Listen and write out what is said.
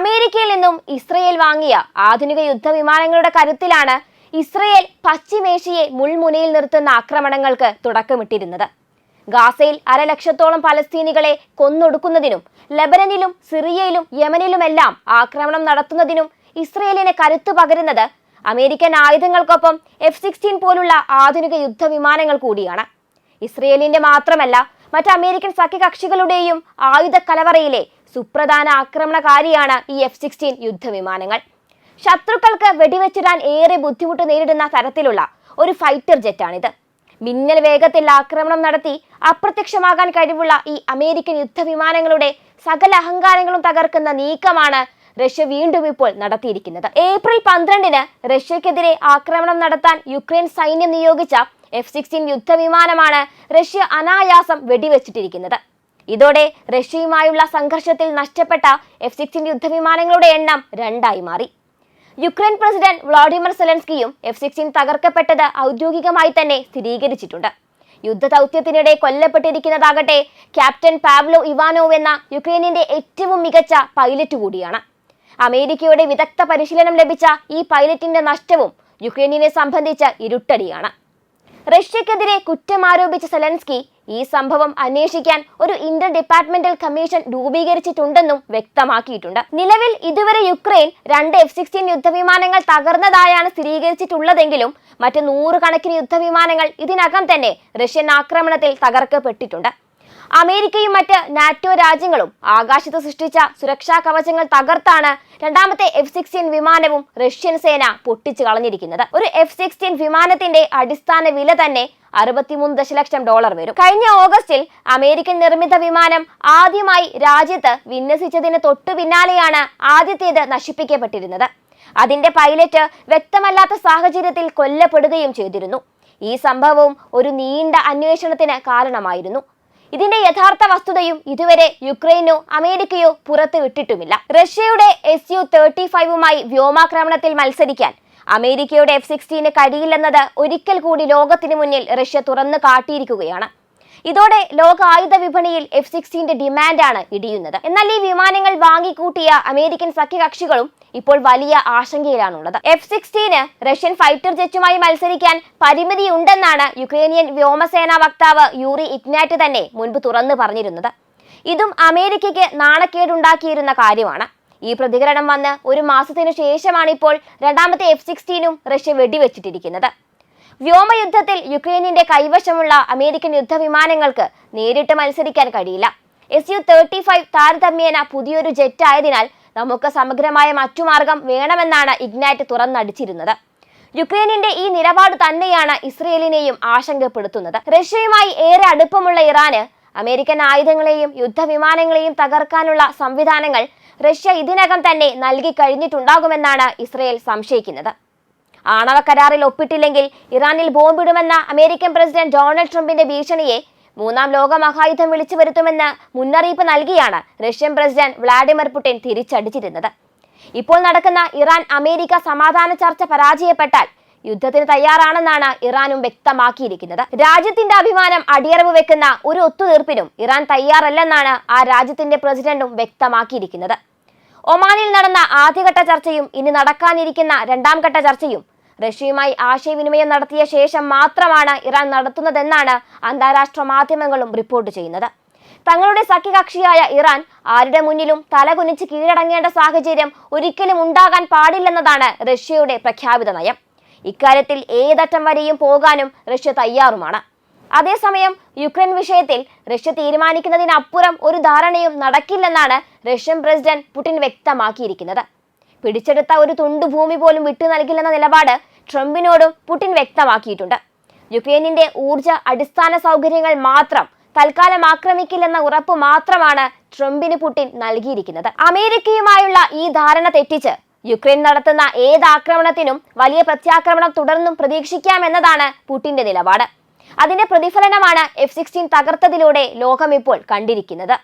അമേരിക്കയിൽ നിന്നും ഇസ്രയേൽ വാങ്ങിയ ആധുനിക യുദ്ധവിമാനങ്ങളുടെ കരുത്തിലാണ് ഇസ്രയേൽ പശ്ചിമേഷ്യയെ മുൾമുനയിൽ നിർത്തുന്ന ആക്രമണങ്ങൾക്ക് തുടക്കമിട്ടിരുന്നത്. ഗാസയിൽ അരലക്ഷത്തോളം പലസ്തീനികളെ കൊന്നൊടുക്കുന്നതിനും ലബനനിലും സിറിയയിലും യമനിലുമെല്ലാം ആക്രമണം നടത്തുന്നതിനും ഇസ്രയേലിന് കരുത്തു പകരുന്നത് അമേരിക്കൻ ആയുധങ്ങൾക്കൊപ്പം എഫ് സിക്സ്റ്റീൻ പോലുള്ള ആധുനിക യുദ്ധവിമാനങ്ങൾ കൂടിയാണ്. ഇസ്രയേലിന്റെ മാത്രമല്ല മറ്റ് അമേരിക്കൻ സഖ്യകക്ഷികളുടെയും ആയുധ കലവറയിലെ സുപ്രധാന ആക്രമണകാരിയാണ് ഈ എഫ് സിക്സ്റ്റീൻ യുദ്ധവിമാനങ്ങൾ. ശത്രുക്കൾക്ക് വെടിവെച്ചിടാൻ ഏറെ ബുദ്ധിമുട്ട് നേരിടുന്ന തരത്തിലുള്ള ഒരു ഫൈറ്റർ ജെറ്റാണിത്. മിന്നൽ വേഗത്തിൽ ആക്രമണം നടത്തി അപ്രത്യക്ഷമാകാൻ കഴിവുള്ള ഈ അമേരിക്കൻ യുദ്ധവിമാനങ്ങളുടെ സകല അഹങ്കാരങ്ങളും തകർക്കുന്ന നീക്കമാണ് റഷ്യ വീണ്ടും ഇപ്പോൾ നടത്തിയിരിക്കുന്നത്. ഏപ്രിൽ പന്ത്രണ്ടിന് റഷ്യക്കെതിരെ ആക്രമണം നടത്താൻ യുക്രൈൻ സൈന്യം നിയോഗിച്ച എഫ് സിക്സ്റ്റീൻ യുദ്ധവിമാനമാണ് റഷ്യ അനായാസം വെടിവെച്ചിട്ടിരിക്കുന്നത്. ഇതോടെ റഷ്യയുമായുള്ള സംഘർഷത്തിൽ നഷ്ടപ്പെട്ട എഫ് സിക്സ്റ്റീൻ യുദ്ധവിമാനങ്ങളുടെ എണ്ണം രണ്ടായി മാറി. യുക്രൈൻ പ്രസിഡന്റ് വ്ളാഡിമിർ സെലൻസ്കിയും എഫ് സിക്സ്റ്റീൻ തകർക്കപ്പെട്ടത് ഔദ്യോഗികമായി തന്നെ സ്ഥിരീകരിച്ചിട്ടുണ്ട്. യുദ്ധ ദൗത്യത്തിനിടെ കൊല്ലപ്പെട്ടിരിക്കുന്നതാകട്ടെ ക്യാപ്റ്റൻ പാവ്ലോ ഇവാനോവ് എന്ന യുക്രൈനിന്റെ ഏറ്റവും മികച്ച പൈലറ്റ് കൂടിയാണ്. അമേരിക്കയുടെ വിദഗ്ധ പരിശീലനം ലഭിച്ച ഈ പൈലറ്റിന്റെ നഷ്ടവും യുക്രൈനിനെ സംബന്ധിച്ച് ഇരുട്ടടിയാണ്. റഷ്യക്കെതിരെ കുറ്റമാരോപിച്ച സെലൻസ്കി ഈ സംഭവം അന്വേഷിക്കാൻ ഒരു ഇന്റർ ഡിപ്പാർട്ട്മെന്റൽ കമ്മീഷൻ രൂപീകരിച്ചിട്ടുണ്ടെന്നും വ്യക്തമാക്കിയിട്ടുണ്ട്. നിലവിൽ ഇതുവരെ യുക്രൈൻ രണ്ട് എഫ് സിക്സ്റ്റീൻ യുദ്ധവിമാനങ്ങൾ തകർന്നതായാണ് സ്ഥിരീകരിച്ചിട്ടുള്ളതെങ്കിലും മറ്റ് നൂറുകണക്കിന് യുദ്ധവിമാനങ്ങൾ ഇതിനകം തന്നെ റഷ്യൻ ആക്രമണത്തിൽ തകർക്കപ്പെട്ടിട്ടുണ്ട്. അമേരിക്കയും മറ്റ് നാറ്റോ രാജ്യങ്ങളും ആകാശത്ത് സൃഷ്ടിച്ച സുരക്ഷാ കവചങ്ങൾ തകർത്താണ് രണ്ടാമത്തെ എഫ് സിക്സ്റ്റീൻ വിമാനവും റഷ്യൻ സേന പൊട്ടിച്ചു കളഞ്ഞിരിക്കുന്നത്. ഒരു എഫ് സിക്സ്റ്റീൻ വിമാനത്തിന്റെ അടിസ്ഥാന വില തന്നെ അറുപത്തിമൂന്ന് ദശലക്ഷം ഡോളർ വരും. കഴിഞ്ഞ ഓഗസ്റ്റിൽ അമേരിക്കൻ നിർമ്മിത വിമാനം ആദ്യമായി രാജ്യത്ത് വിന്യസിച്ചതിന് തൊട്ടു പിന്നാലെയാണ് ആദ്യത്തേത് നശിപ്പിക്കപ്പെട്ടിരുന്നത്. അതിന്റെ പൈലറ്റ് വ്യക്തമല്ലാത്ത സാഹചര്യത്തിൽ കൊല്ലപ്പെടുകയും ചെയ്തിരുന്നു. ഈ സംഭവവും ഒരു നീണ്ട അന്വേഷണത്തിന് കാരണമായിരുന്നു. ഇതിന്റെ യഥാർത്ഥ വസ്തുതയും ഇതുവരെ യുക്രൈനോ അമേരിക്കയോ പുറത്തു വിട്ടിട്ടുമില്ല. റഷ്യയുടെ എസ് യു തേർട്ടി ഫൈവുമായി വ്യോമാക്രമണത്തിൽ മത്സരിക്കാൻ അമേരിക്കയുടെ എഫ് സിക്സ്റ്റീന് കഴിയില്ലെന്നത് ഒരിക്കൽ കൂടി ലോകത്തിന് മുന്നിൽ റഷ്യ തുറന്നു കാട്ടിയിരിക്കുകയാണ്. ഇതോടെ ലോക ആയുധ വിപണിയിൽ എഫ് സിക്സ്റ്റീന്റെ ഡിമാൻഡാണ് ഇടിയുന്നത്. എന്നാൽ ഈ വിമാനങ്ങൾ വാങ്ങിക്കൂട്ടിയ അമേരിക്കൻ സഖ്യകക്ഷികളും ഇപ്പോൾ വലിയ ആശങ്കയിലാണുള്ളത്. എഫ് സിക്സ്റ്റീന് റഷ്യൻ ഫൈറ്റർ ജെറ്റുമായി മത്സരിക്കാൻ പരിമിതി ഉണ്ടെന്നാണ് യുക്രേനിയൻ വ്യോമസേനാ വക്താവ് യൂറി ഇഗ്നാറ്റ് തന്നെ മുൻപ് തുറന്നു പറഞ്ഞിരുന്നത്. ഇതും അമേരിക്കയ്ക്ക് നാണക്കേടുണ്ടാക്കിയിരുന്ന കാര്യമാണ്. ഈ പ്രതികരണം വന്ന് ഒരു മാസത്തിനു ശേഷമാണ് ഇപ്പോൾ രണ്ടാമത്തെ എഫ് സിക്സ്റ്റീനും റഷ്യ വെടിവെച്ചിട്ടിരിക്കുന്നത്. വ്യോമയുദ്ധത്തിൽ യുക്രൈനിന്റെ കൈവശമുള്ള അമേരിക്കൻ യുദ്ധവിമാനങ്ങൾക്ക് നേരിട്ട് മത്സരിക്കാൻ കഴിയില്ല. എസ് യു തേർട്ടി ഫൈവ് താരതമ്യേന പുതിയൊരു ജെറ്റ് ആയതിനാൽ നമുക്ക് സമഗ്രമായ മറ്റു മാർഗം വേണമെന്നാണ് ഇഗ്നാറ്റ് തുറന്നടിച്ചിരുന്നത്. യുക്രൈനിന്റെ ഈ നിലപാട് തന്നെയാണ് ഇസ്രയേലിനെയും ആശങ്കപ്പെടുത്തുന്നത്. റഷ്യയുമായി ഏറെ അടുപ്പമുള്ള ഇറാന് അമേരിക്കൻ ആയുധങ്ങളെയും യുദ്ധവിമാനങ്ങളെയും തകർക്കാനുള്ള സംവിധാനങ്ങൾ റഷ്യ ഇതിനകം തന്നെ നൽകി കഴിഞ്ഞിട്ടുണ്ടാകുമെന്നാണ് ഇസ്രയേൽ സംശയിക്കുന്നത്. ആണവ കരാറിൽ ഒപ്പിട്ടില്ലെങ്കിൽ ഇറാനിൽ ബോംബിടുമെന്ന അമേരിക്കൻ പ്രസിഡന്റ് ഡൊണാൾഡ് ട്രംപിന്റെ ഭീഷണിയെ മൂന്നാം ലോക മഹായുദ്ധം വിളിച്ചു വരുത്തുമെന്ന് മുന്നറിയിപ്പ് നൽകിയാണ് റഷ്യൻ പ്രസിഡന്റ് വ്ളാഡിമിർ പുടിൻ തിരിച്ചടിച്ചിരുന്നത്. ഇപ്പോൾ നടക്കുന്ന ഇറാൻ അമേരിക്ക സമാധാന ചർച്ച പരാജയപ്പെട്ടാൽ യുദ്ധത്തിന് തയ്യാറാണെന്നാണ് ഇറാനും വ്യക്തമാക്കിയിരിക്കുന്നത്. രാജ്യത്തിന്റെ അഭിമാനം അടിയറവ് വെക്കുന്ന ഒരു ഒത്തുതീർപ്പിനും ഇറാൻ തയ്യാറല്ലെന്നാണ് ആ രാജ്യത്തിന്റെ പ്രസിഡന്റും വ്യക്തമാക്കിയിരിക്കുന്നത്. ഒമാനിൽ നടന്ന ആദ്യഘട്ട ചർച്ചയും ഇനി നടക്കാനിരിക്കുന്ന രണ്ടാം ഘട്ട ചർച്ചയും റഷ്യയുമായി ആശയവിനിമയം നടത്തിയ ശേഷം മാത്രമാണ് ഇറാൻ നടത്തുന്നതെന്നാണ് അന്താരാഷ്ട്ര മാധ്യമങ്ങളും റിപ്പോർട്ട് ചെയ്യുന്നത്. തങ്ങളുടെ സഖ്യകക്ഷിയായ ഇറാൻ ആരുടെ മുന്നിലും തലകുനിച്ച് കീഴടങ്ങേണ്ട സാഹചര്യം ഒരിക്കലും ഉണ്ടാകാൻ പാടില്ലെന്നതാണ് റഷ്യയുടെ പ്രഖ്യാപിത നയം. ഇക്കാര്യത്തിൽ ഏതറ്റം വരെയും പോകാനും റഷ്യ തയ്യാറുമാണ്. അതേസമയം യുക്രൈൻ വിഷയത്തിൽ റഷ്യ തീരുമാനിക്കുന്നതിനപ്പുറം ഒരു ധാരണയും നടക്കില്ലെന്നാണ് റഷ്യൻ പ്രസിഡന്റ് പുടിൻ വ്യക്തമാക്കിയിരിക്കുന്നത്. പിടിച്ചെടുത്ത ഒരു തുണ്ടു ഭൂമി പോലും വിട്ടു നൽകില്ലെന്ന നിലപാട് ട്രംപിനോടും പുടിൻ വ്യക്തമാക്കിയിട്ടുണ്ട്. യുക്രൈനിന്റെ ഊർജ അടിസ്ഥാന സൗകര്യങ്ങൾ മാത്രം തൽക്കാലം ആക്രമിക്കില്ലെന്ന ഉറപ്പ് മാത്രമാണ് ട്രംപിന് പുടിൻ നൽകിയിരിക്കുന്നത്. അമേരിക്കയുമായുള്ള ഈ ധാരണ തെറ്റിച്ച് യുക്രൈൻ നടത്തുന്ന ഏത് ആക്രമണത്തിനും വലിയ പ്രത്യാക്രമണം തുടർന്നും പ്രതീക്ഷിക്കാമെന്നതാണ് പുടിന്റെ നിലപാട്. അതിന്റെ പ്രതിഫലനമാണ് എഫ് സിക്സ്റ്റീൻ തകർത്തതിലൂടെ ലോകം ഇപ്പോൾ കണ്ടിരിക്കുന്നത്.